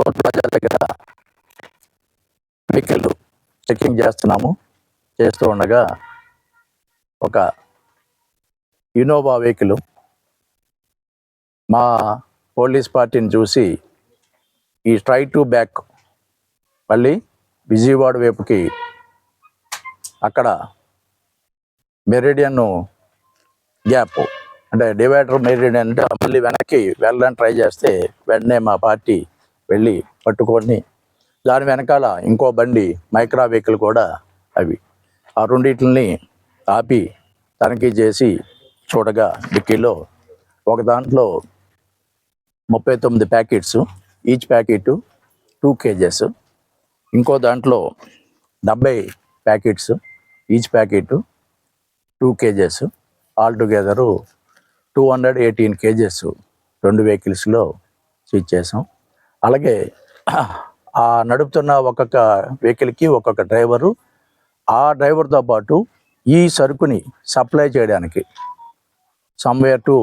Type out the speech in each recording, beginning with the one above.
దగ్గర vehicle checking చేస్తున్నాము. చేస్తూ ఉండగా ఒక ఇన్నోవా వెహికల్ మా పోలీస్ పార్టీని చూసి ఈ ట్రై టు బ్యాక్ మళ్ళీ విజయవాడ వైపుకి అక్కడ మెరిడియన్ గ్యాప్ అంటే డివైడర్ మెరిడియన్ అంటే మళ్ళీ వెనక్కి వెళ్ళడానికి ట్రై చేస్తే వెంటనే మా పార్టీ వెళ్ళి పట్టుకొని దాని వెనకాల ఇంకో బండి మైక్రా వెహికల్ కూడా అవి. ఆ రెండింటిని ఆపి తనిఖీ చేసి చూడగా డిక్కీలో ఒక దాంట్లో ముప్పై తొమ్మిది packets each packet two kgs ఇంకో దాంట్లో డెబ్బై packets each packet two kgs all together two hundred eighteen kgs రెండు వెహికల్స్లో స్విచ్ చేసాం. అలాగే ఆ నడుపుతున్న ఒక్కొక్క వెహికల్కి ఒక్కొక్క డ్రైవరు ఆ డ్రైవర్తో పాటు ఈ సరుకుని సప్లై చేయడానికి somewhere to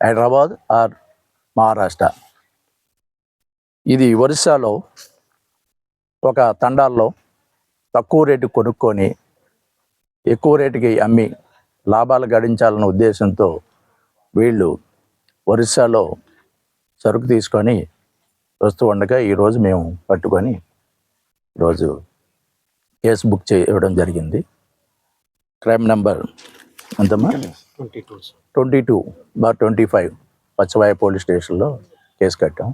Hyderabad or Maharashtra. ఇది ఒరిస్సాలో ఒక తండాల్లో తక్కువ రేటు కొనుక్కొని ఎక్కువ రేటుకి అమ్మి లాభాలు గడించాలన్న ఉద్దేశంతో వీళ్ళు ఒరిస్సాలో సరుకు తీసుకొని వస్తూ ఉండగా ఈరోజు మేము పట్టుకొని ఈరోజు కేసు బుక్ చేయడం జరిగింది. క్రైమ్ నెంబర్ ఎంతమ్మా? Twenty two twenty two bar twenty five పచ్చవాయ police స్టేషన్లో కేసు కట్టాం.